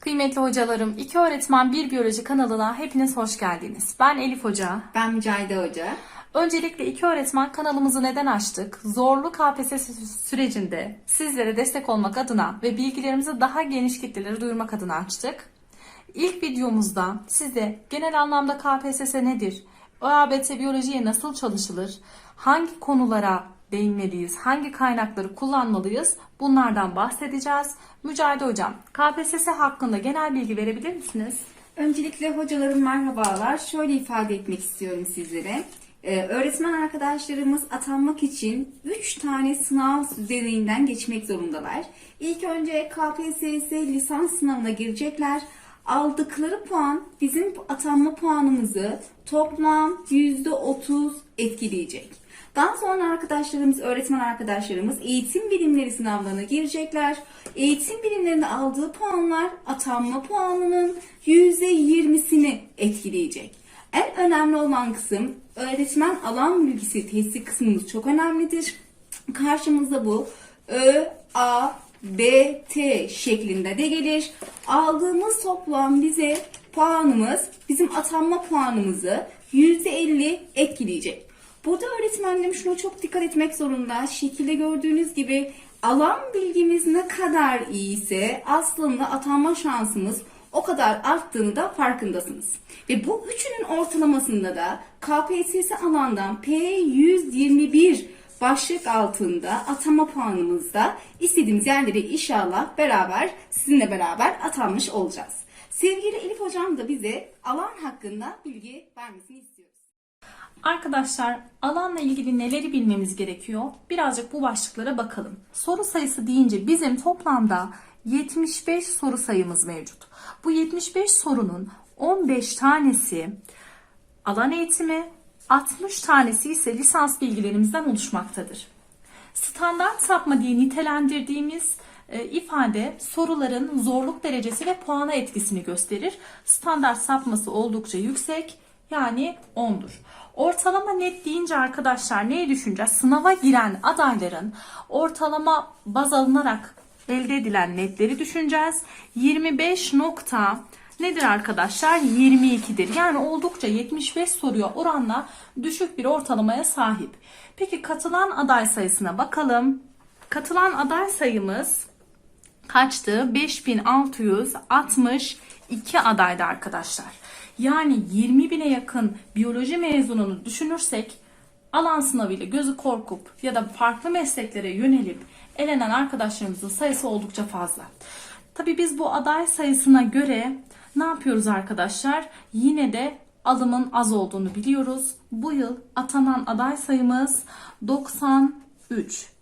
Kıymetli hocalarım, iki öğretmen bir biyoloji kanalına hepiniz hoş geldiniz. Ben Elif Hoca. Ben Mücahide Hoca. Öncelikle iki öğretmen kanalımızı neden açtık? Zorlu KPSS sürecinde sizlere destek olmak adına ve bilgilerimizi daha geniş kitlelere duyurmak adına açtık. İlk videomuzda size genel anlamda KPSS nedir? ÖABT biyolojiye nasıl çalışılır? Hangi konulara değinmeliyiz? Hangi kaynakları kullanmalıyız? Bunlardan bahsedeceğiz. Mücahide Hocam, KPSS hakkında genel bilgi verebilir misiniz? Öncelikle hocalarım merhabalar. Şöyle ifade etmek istiyorum sizlere. Ee, öğretmen arkadaşlarımız atanmak için 3 tane sınav düzeyinden geçmek zorundalar. İlk önce KPSS lisans sınavına girecekler. Aldıkları puan bizim atanma puanımızı toplam %30 etkileyecek. Daha sonra arkadaşlarımız, öğretmen arkadaşlarımız eğitim bilimleri sınavlarına girecekler. Eğitim bilimlerinde aldığı puanlar atanma puanının %20'sini etkileyecek. En önemli olan kısım öğretmen alan bilgisi testi kısmımız çok önemlidir. Karşımızda bu Ö, A, B, T şeklinde de gelir. Aldığımız toplam bize puanımız bizim atanma puanımızı %50 etkileyecek. Burada öğretmenlerim şuna çok dikkat etmek zorunda. Şekilde gördüğünüz gibi alan bilgimiz ne kadar iyiyse aslında atanma şansımız o kadar arttığını da farkındasınız. Ve bu üçünün ortalamasında da KPSS alandan P121 başlık altında atama puanımızda istediğimiz yerlere inşallah beraber sizinle beraber atanmış olacağız. Sevgili Elif hocam da bize alan hakkında bilgi vermesini istiyoruz. Arkadaşlar alanla ilgili neleri bilmemiz gerekiyor? Birazcık bu başlıklara bakalım. Soru sayısı deyince bizim toplamda 75 soru sayımız mevcut. Bu 75 sorunun 15 tanesi alan eğitimi, 60 tanesi ise lisans bilgilerimizden oluşmaktadır. Standart sapma diye nitelendirdiğimiz e, ifade soruların zorluk derecesi ve puana etkisini gösterir. Standart sapması oldukça yüksek yani 10'dur. Ortalama net deyince arkadaşlar neyi düşüneceğiz? Sınava giren adayların ortalama baz alınarak elde edilen netleri düşüneceğiz. 25 nokta nedir arkadaşlar? 22'dir. Yani oldukça 75 soruya oranla düşük bir ortalamaya sahip. Peki katılan aday sayısına bakalım. Katılan aday sayımız kaçtı? 5662 adaydı arkadaşlar. Yani 20 bine yakın biyoloji mezununu düşünürsek alan sınavıyla gözü korkup ya da farklı mesleklere yönelip elenen arkadaşlarımızın sayısı oldukça fazla. Tabii biz bu aday sayısına göre ne yapıyoruz arkadaşlar? Yine de alımın az olduğunu biliyoruz. Bu yıl atanan aday sayımız 93.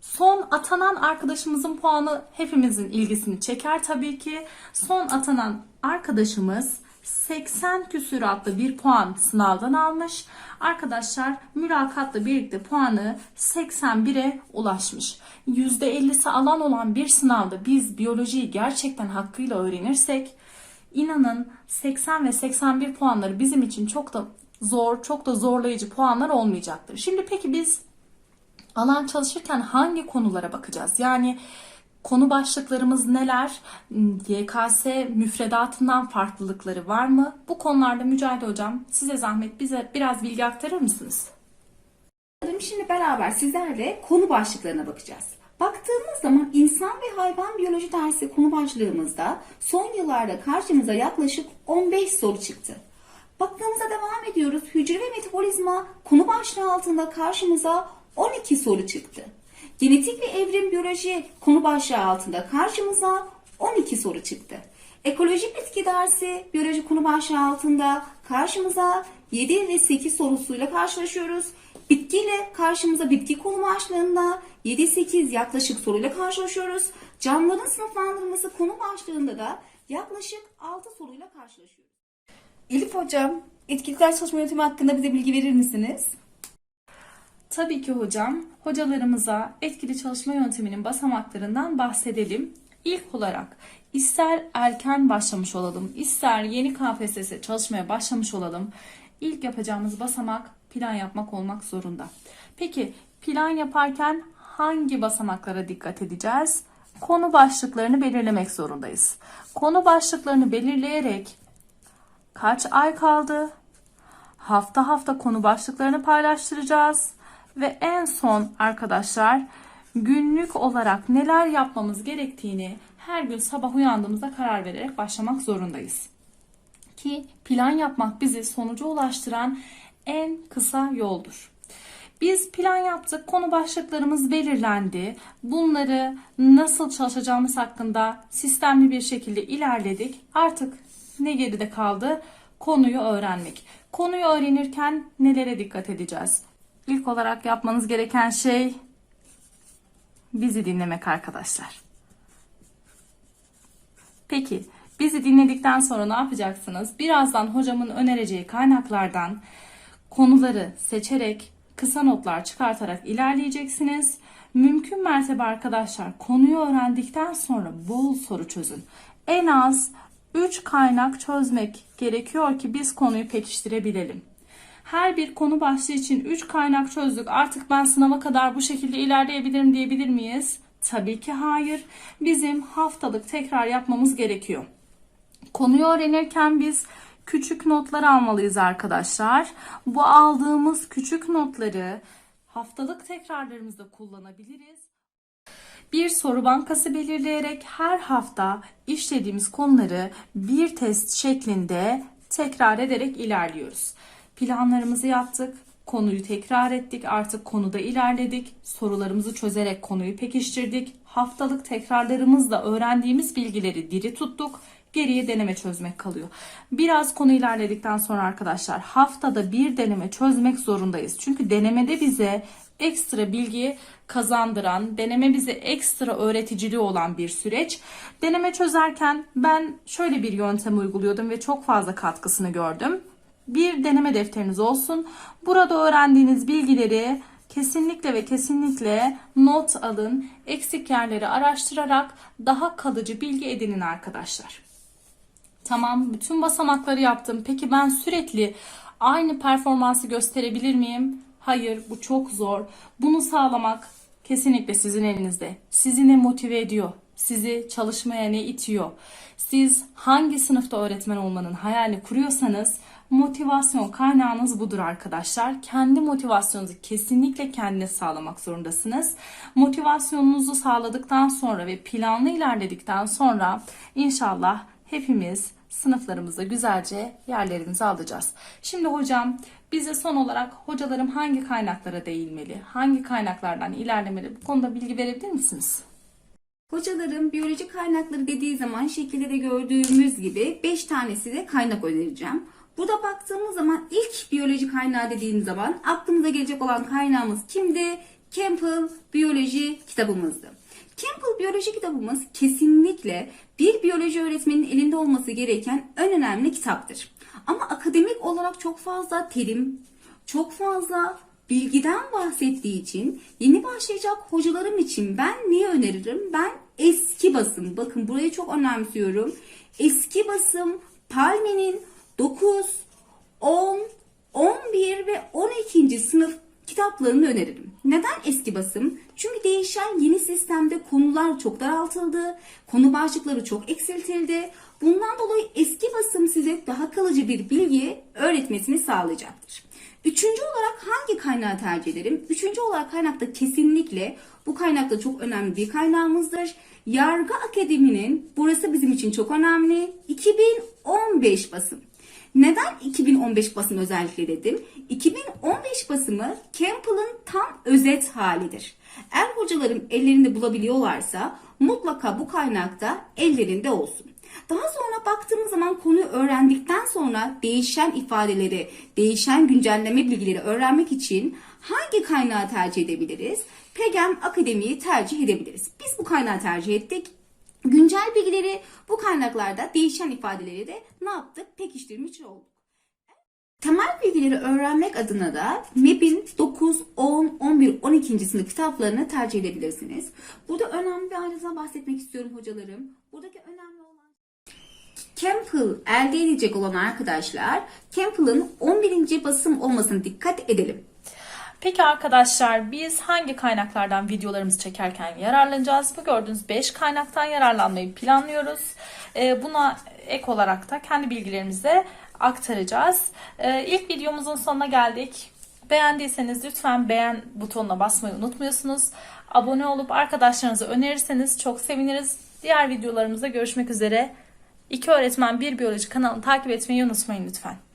Son atanan arkadaşımızın puanı hepimizin ilgisini çeker tabii ki. Son atanan arkadaşımız 80 küsuratlı bir puan sınavdan almış. Arkadaşlar mülakatla birlikte puanı 81'e ulaşmış. %50'si alan olan bir sınavda biz biyolojiyi gerçekten hakkıyla öğrenirsek inanın 80 ve 81 puanları bizim için çok da zor, çok da zorlayıcı puanlar olmayacaktır. Şimdi peki biz alan çalışırken hangi konulara bakacağız? Yani konu başlıklarımız neler? YKS müfredatından farklılıkları var mı? Bu konularda Mücahide Hocam size zahmet bize biraz bilgi aktarır mısınız? Şimdi beraber sizlerle konu başlıklarına bakacağız. Baktığımız zaman insan ve hayvan biyoloji dersi konu başlığımızda son yıllarda karşımıza yaklaşık 15 soru çıktı. Baktığımızda devam ediyoruz. Hücre ve metabolizma konu başlığı altında karşımıza 12 soru çıktı. Genetik ve evrim biyoloji konu başlığı altında karşımıza 12 soru çıktı. Ekolojik bitki dersi biyoloji konu başlığı altında karşımıza 7 ve 8 sorusuyla karşılaşıyoruz. Bitkiyle karşımıza bitki konu başlığında 7-8 yaklaşık soruyla karşılaşıyoruz. Canlıların sınıflandırılması konu başlığında da yaklaşık 6 soruyla karşılaşıyoruz. Elif Hocam, etkili ders çalışma yöntemi hakkında bize bilgi verir misiniz? Tabii ki hocam. Hocalarımıza etkili çalışma yönteminin basamaklarından bahsedelim. İlk olarak ister erken başlamış olalım, ister yeni KPSS çalışmaya başlamış olalım. İlk yapacağımız basamak plan yapmak olmak zorunda. Peki plan yaparken hangi basamaklara dikkat edeceğiz? konu başlıklarını belirlemek zorundayız. Konu başlıklarını belirleyerek kaç ay kaldı? Hafta hafta konu başlıklarını paylaştıracağız ve en son arkadaşlar günlük olarak neler yapmamız gerektiğini her gün sabah uyandığımızda karar vererek başlamak zorundayız. Ki plan yapmak bizi sonuca ulaştıran en kısa yoldur. Biz plan yaptık, konu başlıklarımız belirlendi. Bunları nasıl çalışacağımız hakkında sistemli bir şekilde ilerledik. Artık ne geride kaldı? Konuyu öğrenmek. Konuyu öğrenirken nelere dikkat edeceğiz? İlk olarak yapmanız gereken şey bizi dinlemek arkadaşlar. Peki bizi dinledikten sonra ne yapacaksınız? Birazdan hocamın önereceği kaynaklardan konuları seçerek kısa notlar çıkartarak ilerleyeceksiniz. Mümkün mertebe arkadaşlar konuyu öğrendikten sonra bol soru çözün. En az 3 kaynak çözmek gerekiyor ki biz konuyu pekiştirebilelim. Her bir konu başlığı için 3 kaynak çözdük. Artık ben sınava kadar bu şekilde ilerleyebilirim diyebilir miyiz? Tabii ki hayır. Bizim haftalık tekrar yapmamız gerekiyor. Konuyu öğrenirken biz küçük notlar almalıyız arkadaşlar. Bu aldığımız küçük notları haftalık tekrarlarımızda kullanabiliriz. Bir soru bankası belirleyerek her hafta işlediğimiz konuları bir test şeklinde tekrar ederek ilerliyoruz. Planlarımızı yaptık, konuyu tekrar ettik, artık konuda ilerledik, sorularımızı çözerek konuyu pekiştirdik. Haftalık tekrarlarımızla öğrendiğimiz bilgileri diri tuttuk. Geriye deneme çözmek kalıyor. Biraz konu ilerledikten sonra arkadaşlar haftada bir deneme çözmek zorundayız. Çünkü denemede bize ekstra bilgi kazandıran, deneme bize ekstra öğreticiliği olan bir süreç. Deneme çözerken ben şöyle bir yöntem uyguluyordum ve çok fazla katkısını gördüm. Bir deneme defteriniz olsun. Burada öğrendiğiniz bilgileri kesinlikle ve kesinlikle not alın. Eksik yerleri araştırarak daha kalıcı bilgi edinin arkadaşlar. Tamam, bütün basamakları yaptım. Peki ben sürekli aynı performansı gösterebilir miyim? Hayır, bu çok zor. Bunu sağlamak kesinlikle sizin elinizde. Sizi ne motive ediyor? Sizi çalışmaya ne itiyor? Siz hangi sınıfta öğretmen olmanın hayalini kuruyorsanız motivasyon kaynağınız budur arkadaşlar. Kendi motivasyonunuzu kesinlikle kendiniz sağlamak zorundasınız. Motivasyonunuzu sağladıktan sonra ve planlı ilerledikten sonra inşallah hepimiz sınıflarımızda güzelce yerlerimizi alacağız. Şimdi hocam bize son olarak hocalarım hangi kaynaklara değinmeli, hangi kaynaklardan ilerlemeli bu konuda bilgi verebilir misiniz? Hocalarım biyoloji kaynakları dediği zaman şekilde de gördüğümüz gibi 5 tanesi de kaynak önereceğim. Burada baktığımız zaman ilk biyoloji kaynağı dediğim zaman aklımıza gelecek olan kaynağımız kimdi? Campbell biyoloji kitabımızdı. Campbell biyoloji kitabımız kesinlikle bir biyoloji öğretmeninin elinde olması gereken en önemli kitaptır. Ama akademik olarak çok fazla terim, çok fazla bilgiden bahsettiği için yeni başlayacak hocalarım için ben niye öneririm? Ben eski basım, bakın burayı çok önemsiyorum. Eski basım Palme'nin 9, 10, 11 ve 12. sınıf kitaplarını öneririm. Neden eski basım? Çünkü değişen yeni sistemde konular çok daraltıldı, konu başlıkları çok eksiltildi. Bundan dolayı eski basım size daha kalıcı bir bilgi öğretmesini sağlayacaktır. Üçüncü olarak hangi kaynağı tercih ederim? Üçüncü olarak kaynakta kesinlikle bu kaynakta çok önemli bir kaynağımızdır. Yargı Akademi'nin burası bizim için çok önemli. 2015 basım. Neden 2015 basım özellikle dedim? 2015 basımı Campbell'ın tam özet halidir. Eğer hocalarım ellerinde bulabiliyorlarsa mutlaka bu kaynakta ellerinde olsun. Daha sonra baktığımız zaman konuyu öğrendikten sonra değişen ifadeleri, değişen güncelleme bilgileri öğrenmek için hangi kaynağı tercih edebiliriz? Pegem Akademi'yi tercih edebiliriz. Biz bu kaynağı tercih ettik. Güncel bilgileri bu kaynaklarda değişen ifadeleri de ne yaptık? Pekiştirmiş olduk. Temel bilgileri öğrenmek adına da MEB'in 9, 10, 11, 12. sınıf kitaplarını tercih edebilirsiniz. Burada önemli bir ayrıntıdan bahsetmek istiyorum hocalarım. Buradaki önemli olan Campbell elde edecek olan arkadaşlar Campbell'ın 11. basım olmasına dikkat edelim. Peki arkadaşlar biz hangi kaynaklardan videolarımızı çekerken yararlanacağız? Bu gördüğünüz 5 kaynaktan yararlanmayı planlıyoruz. Ee, buna ek olarak da kendi bilgilerimizi aktaracağız. Ee, ilk videomuzun sonuna geldik. Beğendiyseniz lütfen beğen butonuna basmayı unutmuyorsunuz. Abone olup arkadaşlarınıza önerirseniz çok seviniriz. Diğer videolarımızda görüşmek üzere. İki öğretmen bir biyoloji kanalını takip etmeyi unutmayın lütfen.